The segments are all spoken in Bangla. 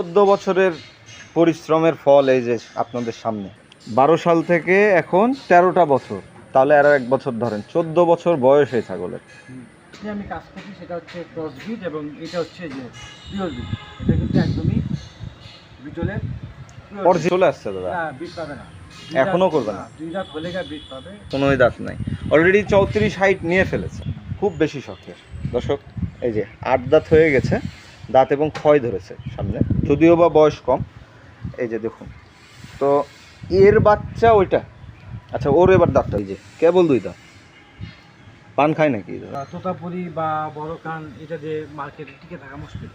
চোদ্দ বছরের পরিশ্রমের ফল এই যে আপনাদের সামনে। বারো সাল থেকে এখন তেরোটা বছর। তাহলে আরও এক বছর ধরেন চোদ্দ বছর বয়স এই ছাগলের। যে আমি কাজ করছি সেটা হচ্ছে ক্রস বিট এবং এটা হচ্ছে যে পিওর বিট এটা কিন্তু একদমই বিটলের পর চলে আসছে দাদা। বিট পাবে না। এখনও করবে না? দুই রাত হলে গা বিট পাবে? কোনোই দাঁত নাই। অলরেডি চৌত্রিশ হাইট নিয়ে ফেলেছে। খুব বেশি শখের। দর্শক এই যে আট দাঁত হয়ে গেছে। দাঁত এবং ক্ষয় ধরেছে সামনে। যদিও বা বয়স কম। এই যে দেখুন। তো এর বাচ্চা ওইটা। আচ্ছা ওর এবার দাঁতটা এই যে কেবল দুই দাঁত। পান খায় নাকি? তোতাপুরি বা বড় কান এটা যে মার্কেটে টিকে থাকা মুশকিল।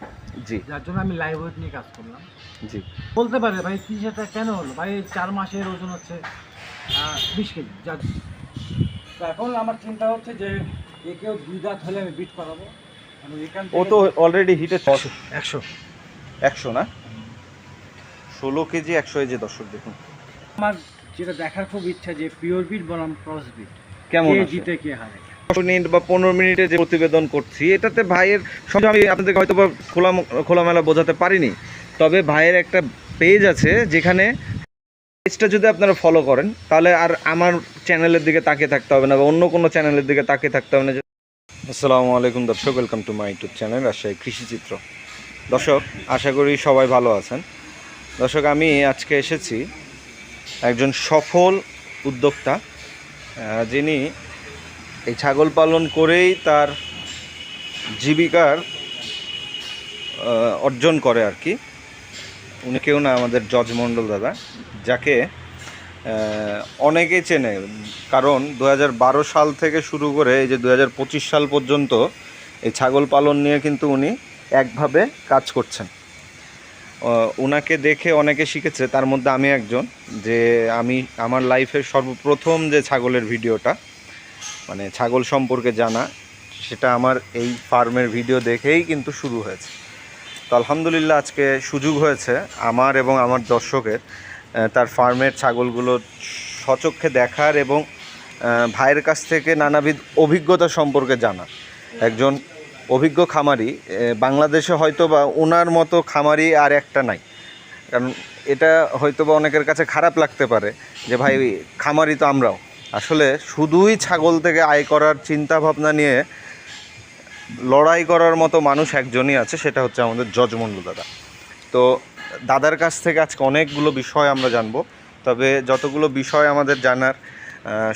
জি। যার জন্য আমি লাইভ ওয়েট নিয়ে কাজ করলাম। জি। বলতে পারে ভাই তিরিশ হাজার কেন হলো? ভাই চার মাসের ওজন হচ্ছে বিশ কেজি। যার এখন আমার চিন্তা হচ্ছে যে একেও দুই দাঁত হলে আমি বিট করাবো। ও তো অলরেডি হিটে একশো। একশো। না? ষোলো কেজি একশো এই যে দর্শক দেখুন। আমার যেটা দেখার খুব ইচ্ছা যে পিওর বিট বনাম ক্রস বিট কেমন? জিতে কে হারে। মিনিট বা পনেরো মিনিটে যে প্রতিবেদন করছি এটাতে ভাইয়ের সঙ্গে আমি আপনাদেরকে হয়তো বা খোলা খোলামেলা বোঝাতে পারিনি। তবে ভাইয়ের একটা পেজ আছে যেখানে পেজটা যদি আপনারা ফলো করেন তাহলে আর আমার চ্যানেলের দিকে তাকিয়ে থাকতে হবে না বা অন্য কোনো চ্যানেলের দিকে তাকিয়ে থাকতে হবে না। আসসালামু আলাইকুম দর্শক welcome to my YouTube channel Rajshahi কৃষিচিত্র দর্শক, আশা করি সবাই ভালো আছেন। দর্শক, আমি আজকে এসেছি একজন সফল উদ্যোক্তা যিনি এই ছাগল পালন করেই তার জীবিকার অর্জন করে আর কি। উনি কেউ না, আমাদের জজ মণ্ডল দাদা, যাকে অনেকেই চেনে, কারণ দু হাজার বারো সাল থেকে শুরু করে এই যে দু হাজার পঁচিশ সাল পর্যন্ত এই ছাগল পালন নিয়ে কিন্তু উনি একভাবে কাজ করছেন। ওনাকে দেখে অনেকে শিখেছে, তার মধ্যে আমি একজন, যে আমি, আমার লাইফের সর্বপ্রথম যে ছাগলের ভিডিওটা মানে ছাগল সম্পর্কে জানা, সেটা আমার এই ফার্মের ভিডিও দেখেই কিন্তু শুরু হয়েছে। তো আলহামদুলিল্লাহ আজকে সুযোগ হয়েছে আমার এবং আমার দর্শকের তার ফার্মের ছাগলগুলো সচক্ষে দেখার এবং ভাইয়ের কাছ থেকে নানাবিধ অভিজ্ঞতা সম্পর্কে জানার। একজন অভিজ্ঞ খামারি বাংলাদেশে হয়তো বা ওনার মতো খামারি আর একটা নাই। কারণ এটা হয়তো বা অনেকের কাছে খারাপ লাগতে পারে যে, ভাই, খামারি তো আমরাও। আসলে শুধুই ছাগল থেকে আয় করার চিন্তা ভাবনা নিয়ে লড়াই করার মতো মানুষ একজনই আছে, সেটা হচ্ছে আমাদের জজমন্ডল দাদা। তো দাদার কাছ থেকে আজকে অনেকগুলো বিষয় আমরা জানব। তবে যতগুলো বিষয় আমাদের জানার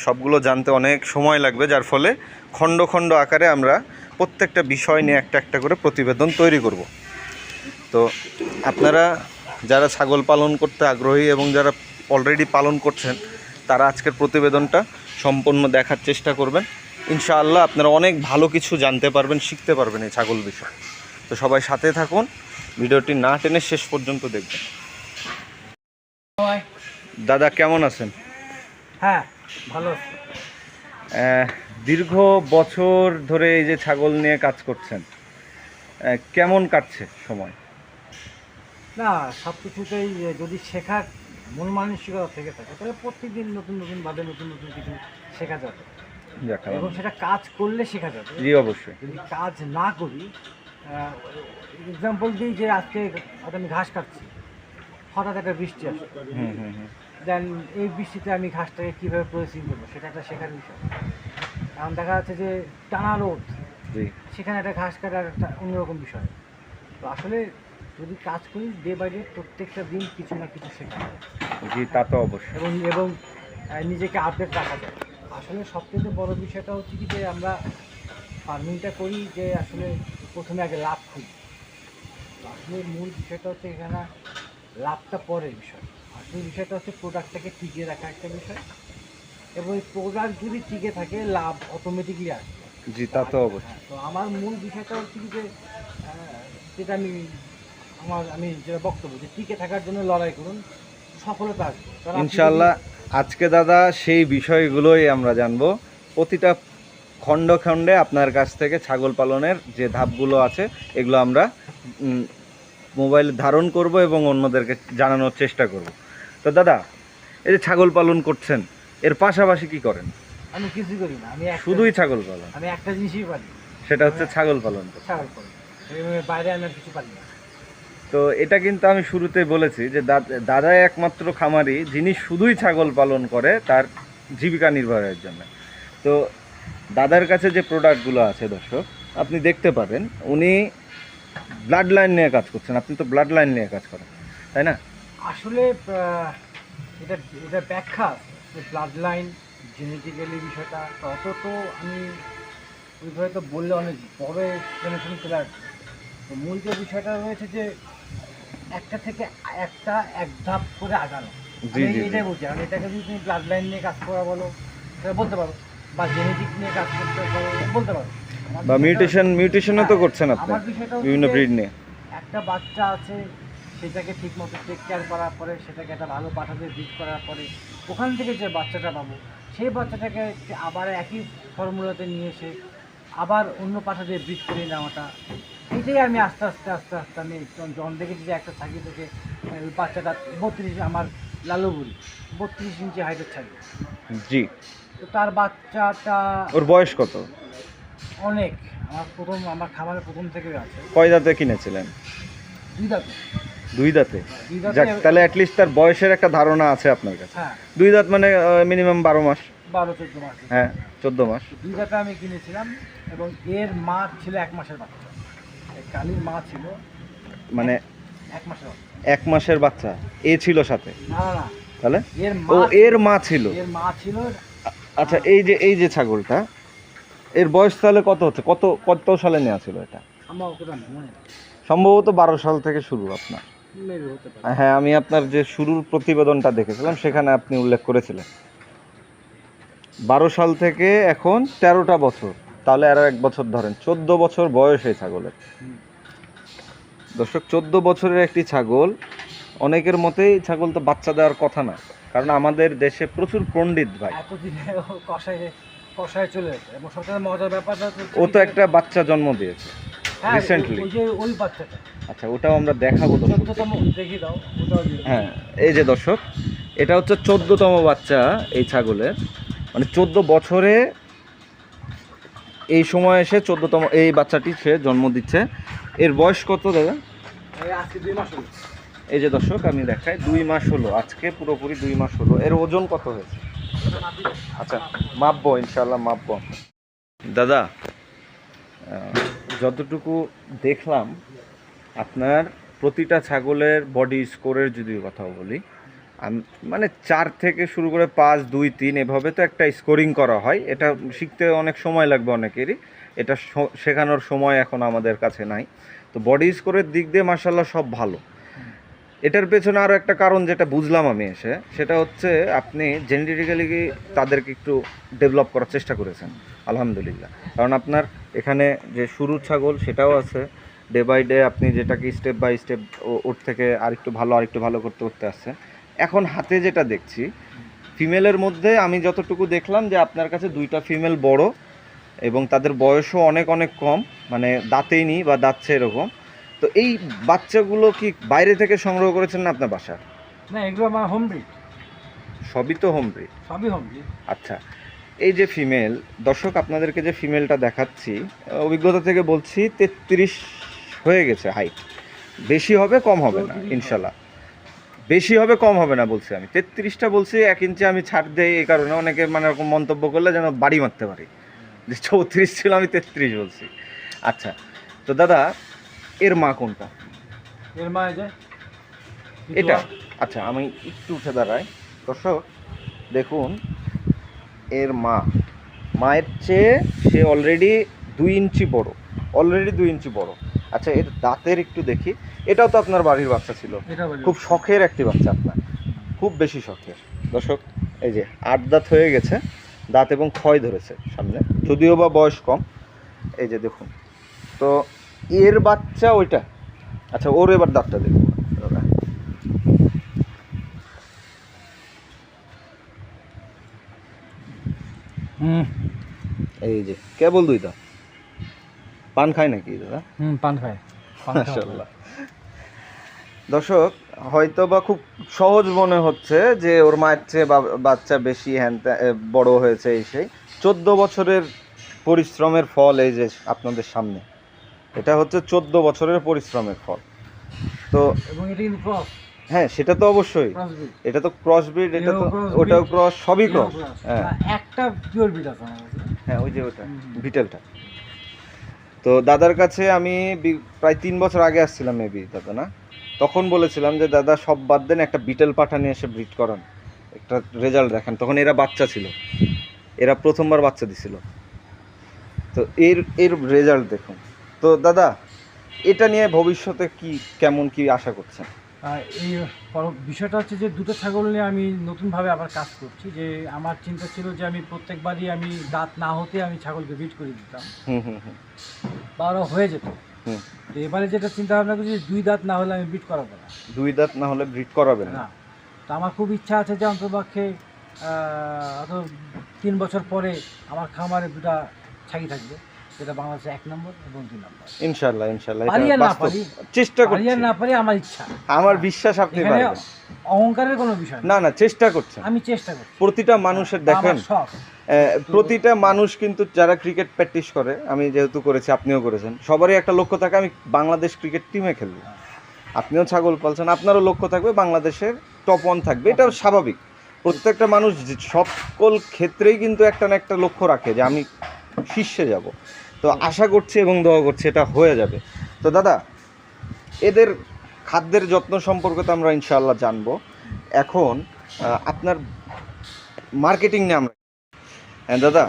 সবগুলো জানতে অনেক সময় লাগবে, যার ফলে খণ্ড খণ্ড আকারে আমরা প্রত্যেকটা বিষয় নিয়ে একটা একটা করে প্রতিবেদন তৈরি করব। তো আপনারা যারা ছাগল পালন করতে আগ্রহী এবং যারা অলরেডি পালন করছেন, তারা আজকের প্রতিবেদনটা সম্পূর্ণ দেখার চেষ্টা করবেন। ইনশাআল্লাহ আপনারা অনেক ভালো কিছু জানতে পারবেন, শিখতে পারবেন এই ছাগল বিষয়। তো সবাই সাথে থাকুন ভিডিওটি না টেনে শেষ পর্যন্ত দেখবেন। দাদা কেমন আছেন? হ্যাঁ ভালো দীর্ঘ বছর ধরে এই যে ছাগল নিয়ে কাজ করছেন কেমন কাটছে সময়? না সব কিছুতেই যদি শেখার মন মানসিকতা থেকে থাকে তাহলে প্রত্যেকদিন নতুন নতুন ভাবে নতুন নতুন কিছু শেখা যাবে। এবং সেটা কাজ করলে শেখা যাবে। জি অবশ্যই। যদি কাজ না করি এক্সাম্পল দিই যে আজকে হয়তো আমি ঘাস কাটছি। হঠাৎ একটা বৃষ্টি আসে। হুম হুম হুম। দেন এই বৃষ্টিতে আমি ঘাসটাকে কীভাবে প্রসেসিং করব সেটা একটা শেখার বিষয়। কারণ দেখা যাচ্ছে যে টানা রোদ সেখানে একটা ঘাস কাটার একটা অন্যরকম বিষয়। তো আসলে যদি কাজ করি ডে বাই ডে প্রত্যেকটা দিন কিছু না কিছু শেখা জি তা তো অবশ্যই। এবং এবং নিজেকে আপডেট রাখা যায়। আসলে সবথেকে বড় বিষয়টা হচ্ছে কি যে আমরা ফার্মিংটা করি যে আসলে প্রথমে আগে লাভ খুঁজি। আসলে মূল বিষয়টা হচ্ছে এখানে লাভটা পরের বিষয়। আসলে বিষয়টা হচ্ছে প্রোডাক্টটাকে টিকিয়ে রাখা একটা বিষয়। এবং প্রোডাক্ট যদি টিকে থাকে লাভ অটোমেটিকলি আসবে। জি তা তো অবশ্যই। হ্যাঁ, তো আমার মূল বিষয়টা হচ্ছে যে আহ, যেটা আমি আমার আমি যেটা বক্তব্য যে টিকে থাকার জন্য লড়াই করুন সফলতা আসবে। ইনশাল্লাহ আজকে দাদা সেই বিষয়গুলোই আমরা জানব। প্রতিটা খণ্ড খণ্ডে আপনার কাছ থেকে ছাগল পালনের যে ধাপগুলো আছে এগুলো আমরা মোবাইলে ধারণ করব এবং অন্যদেরকে জানানোর চেষ্টা করব। তো দাদা এই যে ছাগল পালন করছেন এর পাশাপাশি কি করেন? আমি কিছুই করি না আমি শুধুই ছাগল পালন? আমি একটা জিনিসই পারি সেটা হচ্ছে ছাগল পালন। ছাগল এর বাইরে আমি কিছু পারি না। তো এটা কিন্তু আমি শুরুতে বলেছি যে দাদা একমাত্র খামারি যিনি শুধুই ছাগল পালন করে তার জীবিকা নির্বাহের জন্য। তো দাদার কাছে যে প্রোডাক্টগুলো আছে দর্শক আপনি দেখতে পাবেন উনি ব্লাড লাইন নিয়ে কাজ করছেন। আপনি তো ব্লাড লাইন নিয়ে কাজ করেন তাই না? আসলে এটা এটা ব্যাখ্যা যে ব্লাড লাইন জেনেটিক্যালি বিষয়টা। তত তো আমি ওইভাবে তো বললে অনেক বড় এক্সপ্লেনেশন চলে আসবে। তো মূল যে বিষয়টা রয়েছে যে একটা থেকে একটা এক ধাপ করে আগানো। এটাই বলছি কারণ এটাকে যদি তুমি ব্লাড লাইন নিয়ে কাজ করা বলো সেটা বলতে পারো বা জেনেটিক নিয়ে কাজ করতে পারো বলতে পারো। বা মিউটেশন মিউটেশনও তো করছেন আপনি বিভিন্ন ব্রিড নিয়ে। একটা বাচ্চা আছে সেটাকে ঠিকমতো টেক কেয়ার করার পরে সেটাকে একটা ভালো পাঠাতে ব্রিড করার পরে ওখান থেকে যে বাচ্চাটা পাবো সেই বাচ্চাটাকে আবার একই ফর্মুলাতে নিয়ে এসে আবার অন্য পাঠা দিয়ে ব্রিড করে নেওয়াটা এটাই আমি আস্তে আস্তে আস্তে আস্তে আমি যখন- যখন দেখেছি যে একটা ছাগি থেকে ওই বাচ্চাটা বত্রিশ আমার লালুগুড়ি বত্রিশ ইঞ্চি হাইটের ছাগি জি। তো তার বাচ্চাটা ওর বয়স কত? অনেক। আমার প্রথম আমার খামারে প্রথম থেকে আছে। কয় দাঁতে কিনেছিলেন? দুই দাঁতে। দুই দাঁতে? যাক তাহলে অ্যাটলিস্ট তার বয়সের একটা ধারণা আছে আপনার কাছে। হ্যাঁ। দুই দাঁত মানে মিনিমাম বারো মাস। বারো চোদ্দ মাস। হ্যাঁ চোদ্দ মাস। দুই দাঁতে আমি কিনেছিলাম এবং এর মা ছিল এক মাসের বাচ্চা। কালির মা ছিল মানে এক মাসের এক মাসের বাচ্চা। এ ছিল সাথে? না না না। তাহলে? ও এর মা ছিল? এর মা ছিল আচ্ছা এই যে এই যে ছাগলটা এর বয়স তাহলে কত হচ্ছে? কত কত সালে নেওয়া ছিল এটা? সম্ভবত বারো সাল থেকে শুরু আপনার। হ্যাঁ আমি আপনার যে শুরুর প্রতিবেদনটা দেখেছিলাম সেখানে আপনি উল্লেখ করেছিলেন। বারো সাল থেকে এখন তেরোটা বছর। তাহলে আরও এক বছর ধরেন চোদ্দ বছর বয়স এই ছাগলের। দর্শক চোদ্দ বছরের একটি ছাগল অনেকের মতেই ছাগল তো বাচ্চা দেওয়ার কথা না। কারণ আমাদের দেশে প্রচুর পণ্ডিত ভাই। কষায় চলে যেত এবং সবথেকে মজার ব্যাপারটা ও তো একটা বাচ্চা জন্ম দিয়েছে হ্যাঁ, ওই- ওই যে ওই বাচ্চাটা। আচ্ছা ওটাও আমরা দেখাবো। চোদ্দতম দেখিয়ে দাও ওটাও হ্যাঁ এই যে দর্শক এটা হচ্ছে চোদ্দতম বাচ্চা এই ছাগলের। মানে চোদ্দ বছরে এই সময় এসে চোদ্দতম এই বাচ্চাটি সে জন্ম দিচ্ছে। এর বয়স কত দাদা? আজকে দুই মাস হলো। এই যে দর্শক আমি দেখাই দুই মাস হলো। আজকে পুরোপুরি দুই মাস হলো। এর ওজন কত হয়েছে? আচ্ছা মাপবো ইনশাল্লাহ মাপবো। দাদা, যতটুকু দেখলাম, আপনার প্রতিটা ছাগলের বডি স্কোরের যদি কথা বলি মানে চার থেকে শুরু করে পাঁচ, দুই, তিন, এভাবে তো একটা স্কোরিং করা হয়। এটা শিখতে অনেক সময় লাগবে অনেকেরই। এটা শেখানোর সময় এখন আমাদের কাছে নাই। তো বডি স্কোরের দিক দিয়ে মার্শাল্লাহ সব ভালো। এটার পেছনে আরও একটা কারণ যেটা বুঝলাম আমি এসে, সেটা হচ্ছে আপনি জেনেটিক্যালি তাদেরকে একটু ডেভেলপ করার চেষ্টা করেছেন, আলহামদুলিল্লাহ। কারণ আপনার এখানে যে শুরু ছাগল, সেটাও আছে। ডে বাই ডে আপনি যেটাকে স্টেপ বাই স্টেপ ওর থেকে আরেকটু ভালো আরেকটু ভালো করতে করতে আসছেন। এখন হাতে যেটা দেখছি, ফিমেলের মধ্যে আমি যতটুকু দেখলাম যে আপনার কাছে দুইটা ফিমেল বড় এবং তাদের বয়সও অনেক অনেক কম মানে দাঁতেই নি বা দাঁতছে এরকম। তো এই বাচ্চাগুলো কি বাইরে থেকে সংগ্রহ করেছেন না আপনার বাসা না এগুলো আমার হোম ব্রিড সবই তো হোম ব্রিড সবই হোম ব্রিড আচ্ছা এই যে ফিমেল দর্শক আপনাদেরকে যে ফিমেলটা দেখাচ্ছি অভিজ্ঞতা থেকে বলছি তেত্রিশ হয়ে গেছে হাইট বেশি হবে কম হবে না ইনশাল্লাহ। বেশি হবে কম হবে না বলছি আমি। তেত্রিশটা বলছি এক ইঞ্চি আমি ছাড় দেই এই কারণে অনেকে মানে এরকম মন্তব্য করলে যেন বাড়ি মারতে পারি। যে চৌত্রিশ ছিল আমি তেত্রিশ বলছি। আচ্ছা তো দাদা এর মা কোনটা? এর মা যে এটা। আচ্ছা আমি একটু উঠে দাঁড়াই। দর্শক দেখুন এর মা। মায়ের চেয়ে সে অলরেডি দুই ইঞ্চি বড়। অলরেডি দুই ইঞ্চি বড়। আচ্ছা এর দাঁতের একটু দেখি। এটাও তো আপনার বাড়ির বাচ্চা ছিল। খুব শখের একটি বাচ্চা আপনার। খুব বেশি শখের। দর্শক এই যে আট দাঁত হয়ে গেছে দাঁত এবং ক্ষয় ধরেছে সামনে। যদিও বা বয়স কম। এই যে দেখুন। তো এর বাচ্চা ওইটা। আচ্ছা ওর এবার দাঁতটা দাদা হুম। এই যে কেবল দুই দাঁত। পান খায় নাকি দাদা? হুম পান খায়। মাশাআল্লাহ। দর্শক হয়তো বা খুব সহজ মনে হচ্ছে যে ওর মায়ের চেয়ে বাচ্চা বেশি হ্যান বড় হয়েছে এই সেই। চোদ্দ বছরের পরিশ্রমের ফল এই যে আপনাদের সামনে। এটা হচ্ছে চোদ্দ বছরের পরিশ্রমের ফল। তো হ্যাঁ সেটা তো অবশ্যই। এটা তো ক্রস ব্রিড এটা তো ওটাও ক্রস সবই ক্রস হ্যাঁ। একটা পিওর ব্রিড আছে হ্যাঁ ওই যে ওটা বিটেলটা তো দাদার কাছে আমি প্রায় তিন বছর আগে আসছিলাম মেবি দাদা না? তখন বলেছিলাম যে দাদা সব বাদ দেন একটা বিটেল পাঠা নিয়ে এসে ব্রিড করান। একটা রেজাল্ট দেখান। তখন এরা বাচ্চা ছিল। এরা প্রথমবার বাচ্চা দিছিল। তো এর এর রেজাল্ট দেখুন। তো দাদা এটা নিয়ে ভবিষ্যতে কি কেমন কি আশা করছেন? এই বিষয়টা হচ্ছে যে দুটো ছাগল নিয়ে আমি নতুনভাবে আবার কাজ করছি যে আমার চিন্তা ছিল যে আমি প্রত্যেকবারই আমি দাঁত না হতে আমি ছাগলকে বিট করে দিতাম। হুম হুম হুম। বা ওরা হয়ে যেত। হুম। তো এবারে যেটা চিন্তা ভাবনা করছি যে দুই দাঁত না হলে আমি বিট করাবো না। দুই দাঁত না হলে ব্রিড করাবে না। তো আমার খুব ইচ্ছা আছে যে অন্তপক্ষে তিন বছর পরে আমার খামারে দুটা ছাগি থাকবে। যেটা বাংলাদেশে এক নম্বর এবং দুই নম্বর। ইনশাল্লাহ ইনশাল্লাহ পারি আর না পারি। চেষ্টা করছি। আর না পারি আমার ইচ্ছা। আমার বিশ্বাস আপনি পারবেন। অহংকারের কোনো বিষয় না। না চেষ্টা করছেন আমি। চেষ্টা করছি। প্রতিটা মানুষের দেখেন প্রতিটা মানুষ কিন্তু যারা ক্রিকেট প্র্যাকটিস করে আমি যেহেতু করেছি আপনিও করেছেন সবারই একটা লক্ষ্য থাকে আমি বাংলাদেশ ক্রিকেট টিমে খেলব। আপনিও ছাগল পালছেন আপনারও লক্ষ্য থাকবে বাংলাদেশের টপ ওয়ান থাকবে এটা স্বাভাবিক। প্রত্যেকটা মানুষ সকল ক্ষেত্রেই কিন্তু একটা না একটা লক্ষ্য রাখে যে আমি শীর্ষে যাব। তো আশা করছি এবং দোয়া করছি এটা হয়ে যাবে। তো দাদা, এদের খাদ্যের যত্ন সম্পর্কে তো আমরা ইনশাআল্লাহ জানব। এখন আপনার মার্কেটিং নিয়ে আমরা হ্যাঁ দাদা,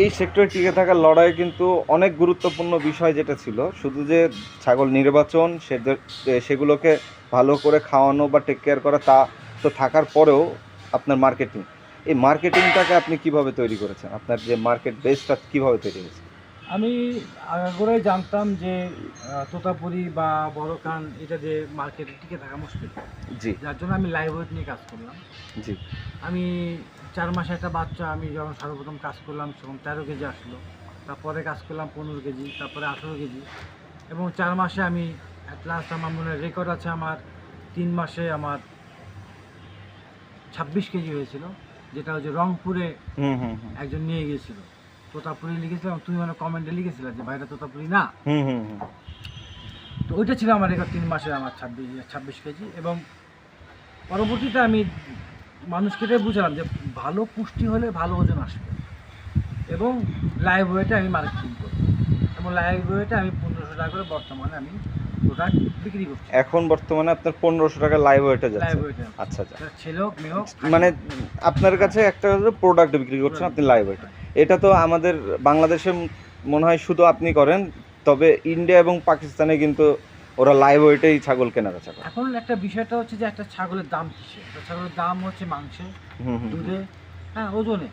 এই সেক্টরে টিকে থাকার লড়াই কিন্তু অনেক গুরুত্বপূর্ণ বিষয় যেটা ছিল। শুধু যে ছাগল নির্বাচন সেগুলোকে ভালো করে খাওয়ানো বা টেক কেয়ার করা, তা তো থাকার পরেও আপনার মার্কেটিং এই মার্কেটিংটাকে আপনি কীভাবে তৈরি করেছেন? আপনার যে মার্কেট বেসটা কীভাবে তৈরি হয়েছে? আমি আগাগোড়াই জানতাম যে তোতাপুরি বা বড়কান এটা যে মার্কেটে টিকে থাকা মুশকিল। জি। যার জন্য আমি লাইভ ওয়েট নিয়ে কাজ করলাম। জি। আমি চার মাসে একটা বাচ্চা আমি যখন সর্বপ্রথম কাজ করলাম তখন তেরো কেজি আসলো। তারপরে কাজ করলাম পনেরো কেজি তারপরে আঠেরো কেজি। এবং চার মাসে আমি অ্যাট লাস্ট আমার মনে রেকর্ড আছে আমার তিন মাসে আমার ছাব্বিশ কেজি হয়েছিল যেটা হচ্ছে রংপুরে হুম হুম হুম। একজন নিয়ে গিয়েছিল। তোতাপুরি লিখেছিলাম তুমি মানে কমেন্টে লিখেছিলে যে ভাইটা তোতাপুরি না? হুম হুম হুম। তো ওইটা ছিল আমার রেকর্ড তিন মাসে আমার ছাব্বিশ ছাব্বিশ কেজি এবং পরবর্তীতে আমি মানুষকে এটাই বুঝালাম যে ভালো পুষ্টি হলে ভালো ওজন আসবে। এবং লাইভ ওয়েটে আমি মার্কেটিং করি এবং লাইভ ওয়েটে আমি পনেরোশো টাকা করে বর্তমানে আমি প্রোডাক্ট বিক্রি করছি। এখন বর্তমানে আপনার পনেরোশো টাকা লাইভ ওয়েটে যাচ্ছে। আচ্ছা আচ্ছা। ছেলে হোক মেয়ে হোক মানে আপনার কাছে একটা প্রোডাক্ট বিক্রি করছেন আপনি লাইভ ওয়েটে এটা তো আমাদের বাংলাদেশে মনে হয় শুধু আপনি করেন তবে ইন্ডিয়া এবং পাকিস্তানে কিন্তু ওরা লাইভ ওয়েটেই ছাগল কেনা বেচা করে। এখন একটা বিষয়টা হচ্ছে যে একটা ছাগলের দাম কিসে ছাগলের দাম হচ্ছে মাংসে দুধে হ্যাঁ ওজনে।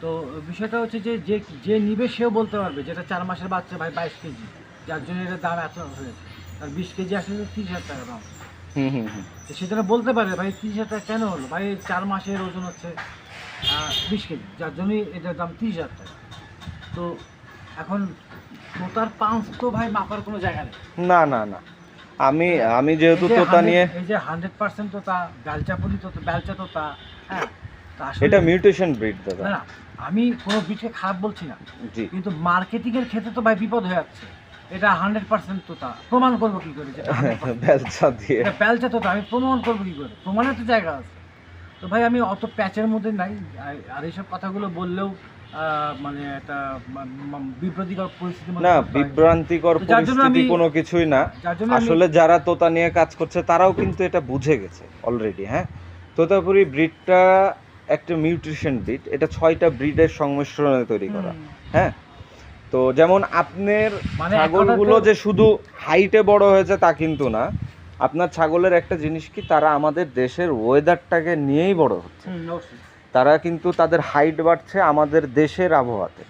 তো বিষয়টা হচ্ছে যে যে যে নিবে সেও বলতে পারবে যেটা চার মাসের বাচ্চা ভাই বাইশ কেজি যার জন্য এটার দাম এত হয়েছে। আর বিশ কেজি আসলে তিরিশ হাজার টাকা দাম। হুম হুম হুম। তো সে বলতে পারে ভাই তিরিশ হাজার টাকা কেন হলো? ভাই চার মাসের ওজন হচ্ছে বিশ কেজি যার জন্যই এটার দাম তিরিশ হাজার টাকা। তো এখন তোতার পাঁচ তো ভাই মাপার কোনো জায়গা নেই। না না না। আমি আমি যেহেতু তোতা নিয়ে এই যে হান্ড্রেড পার্সেন্ট তোতা বেলচাপুরি তোতা বেলচা তোতা হ্যাঁ এটা মিউটেশন ব্রিড দাদা। না আমি কোনো বিটকে খারাপ বলছি না। কিন্তু মার্কেটিং এর ক্ষেত্রে তো ভাই বিপদ হয়ে যাচ্ছে। এটা হান্ড্রেড পার্সেন্ট তোতা। প্রমাণ করব কি করে যেটা 100% বেলচা দিয়ে। প্যালচা তোতা আমি প্রমাণ করব কি করে? প্রমাণের তো জায়গা আছে। তো ভাই আমি অত প্যাচের মধ্যে নাই। আর- এইসব কথাগুলো বললেও মানে একটা মা- মা- পরিস্থিতি না বিভ্রান্তিকর তো যার জন্য পরিস্থিতি কোনো কিছুই না। যার জন্য আমি- আসলে যারা তোতা নিয়ে কাজ করছে তারাও কিন্তু এটা বুঝে গেছে অলরেডি হ্যাঁ? তোতাপুরি ব্রিডটা একটা মিউট্রিশন ব্রিড এটা ছয়টা ব্রিডের সংমিশ্রণে তৈরি করা হ্যাঁ? তো যেমন আপনার মানে ছাগলগুলো যে শুধু হাইটে বড় হয়েছে তা কিন্তু না। আপনার ছাগলের একটা জিনিস কি তারা আমাদের দেশের ওয়েদারটাকে নিয়েই বড় হচ্ছে। তারা কিন্তু তাদের হাইট বাড়ছে আমাদের দেশের আবহাওয়াতে।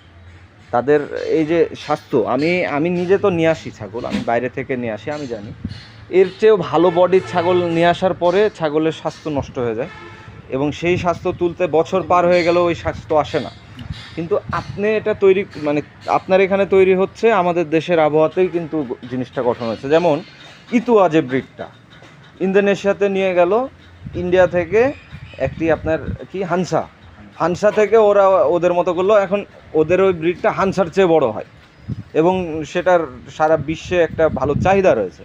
তাদের এই যে স্বাস্থ্য আমি আমি নিজে তো নিয়ে আসি ছাগল আমি বাইরে থেকে নিয়ে আসি আমি জানি। এর চেয়েও ভালো বডির ছাগল নিয়ে আসার পরে ছাগলের স্বাস্থ্য নষ্ট হয়ে যায়। এবং সেই স্বাস্থ্য তুলতে বছর পার হয়ে গেলেও ওই স্বাস্থ্য আসে না। কিন্তু আপনি এটা তৈরি মানে আপনার এখানে তৈরি হচ্ছে আমাদের দেশের আবহাওয়াতেই কিন্তু জিনিসটা গঠন হয়েছে। যেমন ইতুয়া যে ব্রিডটা ইন্দোনেশিয়াতে নিয়ে গেল, ইন্ডিয়া থেকে একটি আপনার কি, হানসা। হানসা থেকে ওরা ওদের মতো করল, এখন ওদের ওই ব্রিডটা হানসার চেয়ে বড় হয়। এবং সেটার সারা বিশ্বে একটা ভালো চাহিদা রয়েছে।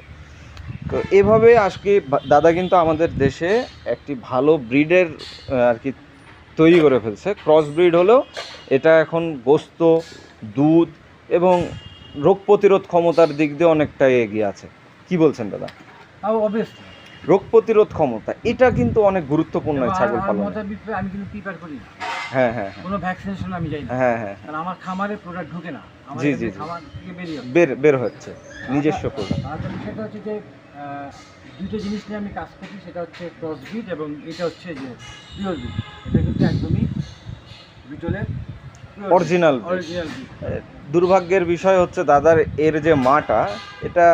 তো এভাবে আজকে দাদা কিন্তু আমাদের দেশে একটি ভালো ব্রিডের আর কি তৈরি করে ফেলছে। ক্রস ব্রিড হলেও এটা এখন গোস্ত দুধ এবং রোগ প্রতিরোধ ক্ষমতার দিক দিয়ে অনেকটাই এগিয়ে আছে। কি বলছেন দাদা? অবভিয়াসলি রোগ প্রতিরোধ ক্ষমতা এটা কিন্তু অনেক গুরুত্বপূর্ণ ছাগল পালনে। আমি কিন্তু প্রিপেয়ার করি না। হ্যাঁ হ্যাঁ হ্যাঁ। কোনো ভ্যাকসিনেশন আমি যাই না। হ্যাঁ হ্যাঁ কারণ আমার খামারে প্রোডাক্ট ঢুকে না। জি, জি, জি। খামার থেকে বেরিয়ে বের বের হচ্ছে। নিজস্ব প্রোডাক্ট আর একটা হচ্ছে যে দুটো জিনিস নিয়ে আমি কাজ করছি সেটা হচ্ছে ক্রস বিট এবং এটা হচ্ছে যে পিওর বিট এটা কিন্তু একদমই বিটলের Original অরিজিনাল দুর্ভাগ্যের বিষয় হচ্ছে দাদার এর যে মাটা এটা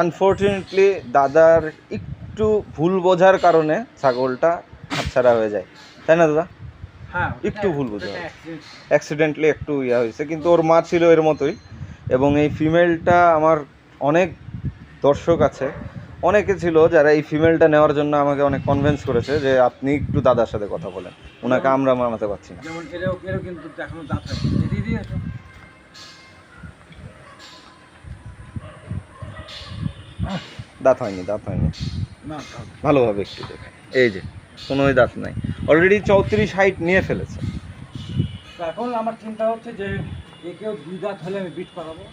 আনফর্চুনেটলি দাদার একটু ভুল বোঝার কারণে ছাগলটা হাতছাড়া হয়ে যায়। তাই না দাদা? হ্যাঁ একটু ভুল বোঝা। অ্যাক্সিডেন্টলি একটু ইয়া হয়েছে কিন্তু ওর মা ছিল এর মতোই। এবং এই ফিমেলটা আমার অনেক দর্শক আছে অনেকে ছিল যারা এই ফিমেলটা নেওয়ার জন্য আমাকে অনেক কনভিন্স করেছে যে আপনি একটু দাদার সাথে কথা বলেন। ওনাকে আমরা মানাতে পারছি না যেমন এরও এরও কিন্তু এখনও দাঁত হয়নি দাঁত হয়নি। না ভালোভাবে একটু দেখে এই যে কোনোই দাঁত নাই। অলরেডি চৌত্রিশ হাইট নিয়ে ফেলেছে। এখন আমার চিন্তা হচ্ছে যে একেও দুই দাঁত হলে আমি বিট করাবো?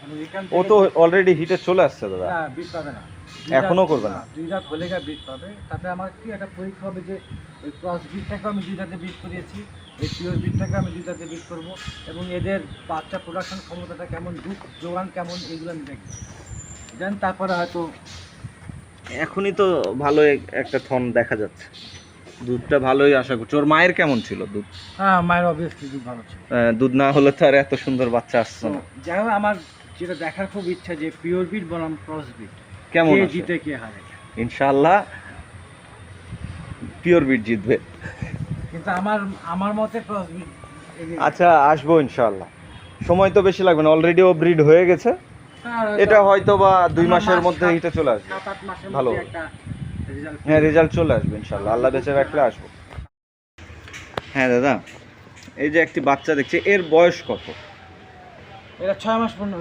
মানে ও তো অলরেডি হিটে চলে আসছে দাদা। না বিট পাবে না। এখনও করবে না? দুই দাঁত হলে গা বিট পাবে। তাতে আমার কি একটা পরীক্ষা হবে যে ওই ক্রস বিটটাকে আমি দুই দাঁতে বিট করিয়েছি। এই পিওর বিটটাকে আমি দুই দাঁতে বিট করব। এবং এদের বাচ্চা প্রোডাকশন ক্ষমতাটা কেমন দুধ জোগান কেমন এগুলো আমি দেখব। দেন তারপরে হয়তো এখনই তো ভালো একটা থন দেখা যাচ্ছে। দুধটা ভালোই আশা করছি। ওর মায়ের কেমন ছিল দুধ? হ্যাঁ মায়ের অবভিয়াসলি দুধ ভালো ছিল। আহ, দুধ না হলে তো আর এত সুন্দর বাচ্চা আসছে না। যাই হোক আমার যেটা দেখার খুব ইচ্ছা যে পিওর বিট বনাম ক্রস বিট কেমন কে জিতে কে হারে। ইনশাআল্লাহ পিওর বিট জিতবে। কিন্তু আমার আমার মতে ক্রস বিট আচ্ছা আসব ইনশাআল্লাহ। সময় তো বেশি লাগবে না অলরেডি ও ব্রিড হয়ে গেছে। এটা হয়তো বা দুই মাসের মধ্যে হিটে চলে আসবে। ভালো। হ্যাঁ রেজাল্ট চলে আসবে ইনশাল্লাহ আল্লাহ বেঁচে রাখলে আসব। হ্যাঁ দাদা এই যে একটি বাচ্চা দেখছি এর বয়স কত? এটা ছয় মাস পূর্ণ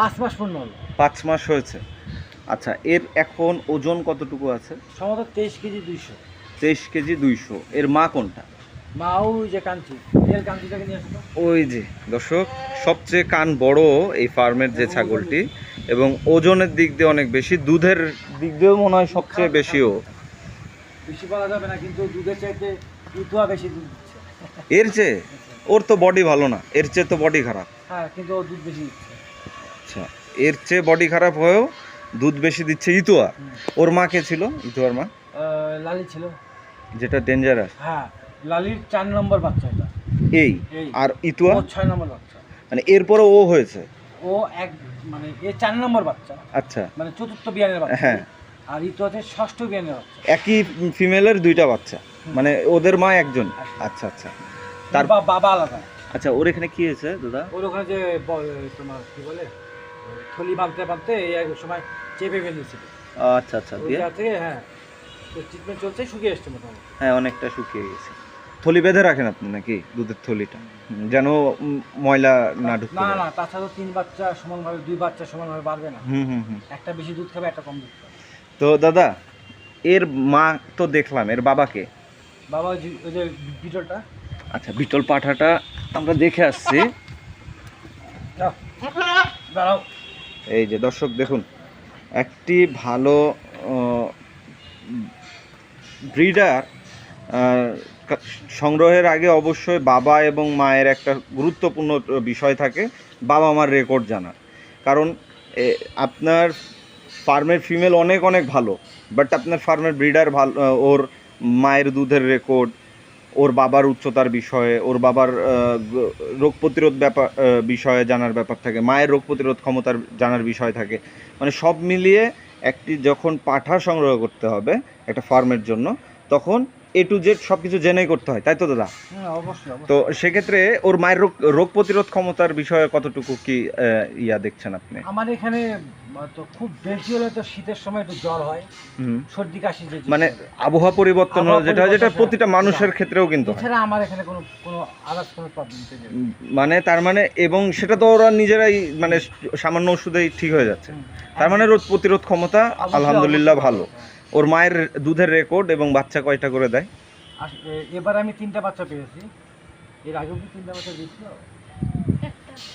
পাঁচ মাস পূর্ণ হলো। পাঁচ মাস হয়েছে। আচ্ছা এর এখন ওজন কতটুকু আছে? সম্ভবত তেইশ কেজি দুইশো। তেইশ কেজি দুইশো। এর মা কোনটা? ওই যে দর্শক সবচেয়ে কান বড় এই ফার্মের যে ছাগলটি এবং ওজনের দিক দিয়ে অনেক বেশি দুধের দিক দিয়েও মনে হয় সবচেয়ে বেশিও। বেশি বলা যাবে না কিন্তু দুধের চাইতে ইতুয়া বেশি দুধ এর চেয়ে? ওর তো বডি ভালো না এর চেয়ে তো বডি খারাপ। হ্যাঁ কিন্তু ও দুধ বেশি আচ্ছা এর চেয়ে বডি খারাপ হয়েও দুধ বেশি দিচ্ছে ইতুয়া। ওর মা কে ছিল? ইতুয়ার মা? লালি ছিল। যেটা ডেঞ্জারাস হ্যাঁ। লালির চার নম্বর বাচ্চা এটা এই। আর ইতুয়া? ছয় নম্বর বাচ্চা। মানে এরপরে ও হয়েছে? ও এক মানে এ চার নম্বর বাচ্চা। আচ্ছা। মানে চতুর্থ বিয়ানের বাচ্চা। হ্যাঁ। আর ইতো হচ্ছে ষষ্ঠ বিয়ানের বাচ্চা। একই ফিমেলের দুইটা বাচ্চা? মানে ওদের মা একজন? আচ্ছা আচ্ছা। তার বাবা আলাদা। আচ্ছা ওর এখানে কি হয়েছে দাদা? ওর ওখানে যে তোমার কি বলে? থলি বাঁধতে বাঁধতে এই এক সময় চেপে ফেলেছিল। আচ্ছা আচ্ছা দিয়ে? হ্যাঁ ট্রিটমেন্ট চলছে শুকিয়ে এসছে মোটামুটি। হ্যাঁ অনেকটা শুকিয়ে গেছে। থলি বেঁধে রাখেন আপনি নাকি দুধের থলিটা? যেন ময়লা না ঢুকতে না না তাছাড়া তিন বাচ্চা সমানভাবে দুই বাচ্চা সমানভাবে বাড়বে না। হুম হুম হুম। একটা বেশি দুধ খাবে একটা কম দুধ খাবে। তো দাদা এর মা তো দেখলাম এর বাবাকে? বাবা ওই যে- বিটলটা। আচ্ছা বিটল পাঠাটা আমরা দেখে আসছি। দাঁড়াও। এই যে দর্শক দেখুন একটি ভালো ব্রিডার সংগ্রহের আগে অবশ্যই বাবা এবং মায়ের একটা গুরুত্বপূর্ণ বিষয় থাকে, বাবা মার রেকর্ড জানা কারণ আপনার ফার্মের ফিমেল অনেক অনেক ভালো বাট আপনার ফার্মের ব্রিডার ভালো ওর মায়ের দুধের রেকর্ড ওর বাবার উচ্চতার বিষয়ে, ওর বাবার রোগ প্রতিরোধ ব্যাপার বিষয়ে জানার ব্যাপার থাকে, মায়ের রোগ প্রতিরোধ ক্ষমতার জানার বিষয় থাকে। মানে সব মিলিয়ে একটি যখন পাঠা সংগ্রহ করতে হবে একটা ফার্মের জন্য, তখন এ টু জেড সব কিছু জেনেই করতে হয় তাই তো দাদা? হ্যাঁ তো সেক্ষেত্রে ওর মায়ের রোগ রোগ প্রতিরোধ ক্ষমতার বিষয়ে কতটুকু কি ইয়া দেখছেন আপনি? আমার এখানে তো খুব বেশি হলে তো শীতের সময় একটু জ্বর হয়। সর্দি কাশি যে মানে আবহাওয়া পরিবর্তন যেটা হয় যেটা প্রতিটা। মানুষের ক্ষেত্রেও কিন্তু এছাড়া আমার এখানে কোনো কোনো কোনো প্রবলেম মানে তার মানে এবং সেটা তো ওরা নিজেরাই মানে সামান্য ওষুধেই ঠিক হয়ে যাচ্ছে। তার মানে রোগ প্রতিরোধ ক্ষমতা আলহামদুলিল্লাহ ভালো। ওর মায়ের দুধের রেকর্ড এবং বাচ্চা কয়টা করে দেয়? এবার আমি তিনটা বাচ্চা পেয়েছি। এর আগেও কি তিনটা বাচ্চা দিয়েছিল?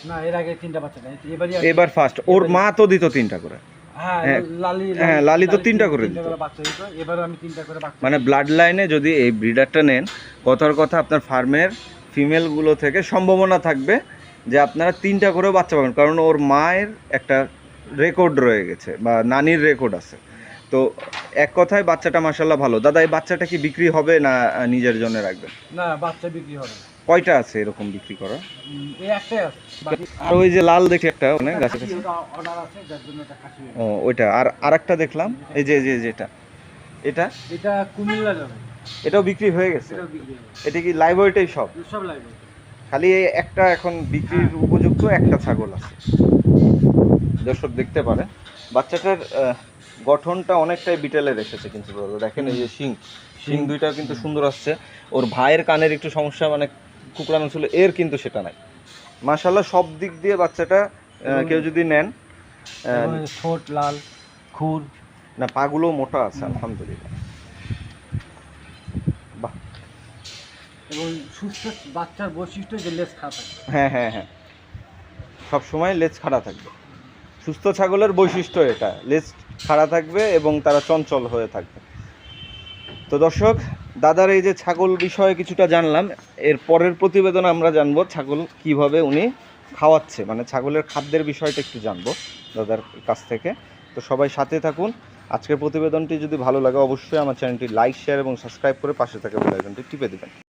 না এর আগে তিনটা বাচ্চা দেয়। এবারই এবার ফার্স্ট ওর মা তো দিত তিনটা করে। হ্যাঁ হ্যাঁ, লালি হ্যাঁ, তো তিনটা করে দিত। করে করে মানে ব্লাড লাইনে যদি এই ব্রিডারটা নেন কথার কথা আপনার ফার্মের ফিমেলগুলো থেকে সম্ভাবনা থাকবে যে আপনারা তিনটা করেও বাচ্চা পাবেন। কারণ ওর মায়ের একটা রেকর্ড রয়ে গেছে বা নানির রেকর্ড আছে। তো এক কথায় বাচ্চাটা মাসাল্লাহ ভালো। দাদা এই বাচ্চাটা কি বিক্রি হবে না নিজের জন্য রাখবেন? না বাচ্চা বিক্রি হবে। কয়টা আছে এরকম বিক্রি করা এই একটাই আছে। আর ওই যে লাল দেখি একটা মানে গাছে খাসি, কাছে অর্ডার আছে যার জন্য এটা খাসি ও ওইটা। আর আরেকটা দেখলাম এই যে যে যেটা এটা। এটা? কুমিল্লা যাবে। এটাও বিক্রি হয়ে গেছে? এটা বিক্রি হবে এটা কি লাইভ ওইটাই সব সব লাগবে খালি এই একটা এখন বিক্রির উপযুক্ত একটা ছাগল আছে। দর্শক দেখতে পারে। বাচ্চাটার গঠনটা অনেকটাই বিটেলের এসেছে কিন্তু। দেখেন এই যে শিং শিং দুইটা কিন্তু সুন্দর আসছে। ওর ভাইয়ের কানের একটু সমস্যা মানে কুকড়ানো ছিল এর কিন্তু সেটা নাই। মাশাল্লাহ সব দিক দিয়ে বাচ্চাটা কেউ যদি নেন ঠোঁট লাল খুর। না পাগুলো মোটা আছে আলহামদুলিল্লাহ। বাহ। এবং সুস্থ বাচ্চার বৈশিষ্ট্য যে লেজ খাওয়া থাকে হ্যাঁ হ্যাঁ হ্যাঁ। সব সময় লেজ খাড়া থাকবে। সুস্থ ছাগলের বৈশিষ্ট্য এটা। লেজ খাড়া থাকবে এবং তারা চঞ্চল হয়ে থাকবে। তো দর্শক, দাদার এই যে ছাগল বিষয়ে কিছুটা জানলাম, এর পরের প্রতিবেদন আমরা জানব ছাগল কীভাবে উনি খাওয়াচ্ছে মানে ছাগলের খাদ্যের বিষয়টা একটু জানব দাদার কাছ থেকে। তো সবাই সাথে থাকুন। আজকের প্রতিবেদনটি যদি ভালো লাগে, অবশ্যই আমার চ্যানেলটি লাইক, শেয়ার এবং সাবস্ক্রাইব করে পাশে থাকা বেল আইকনটি টিপে দেবেন।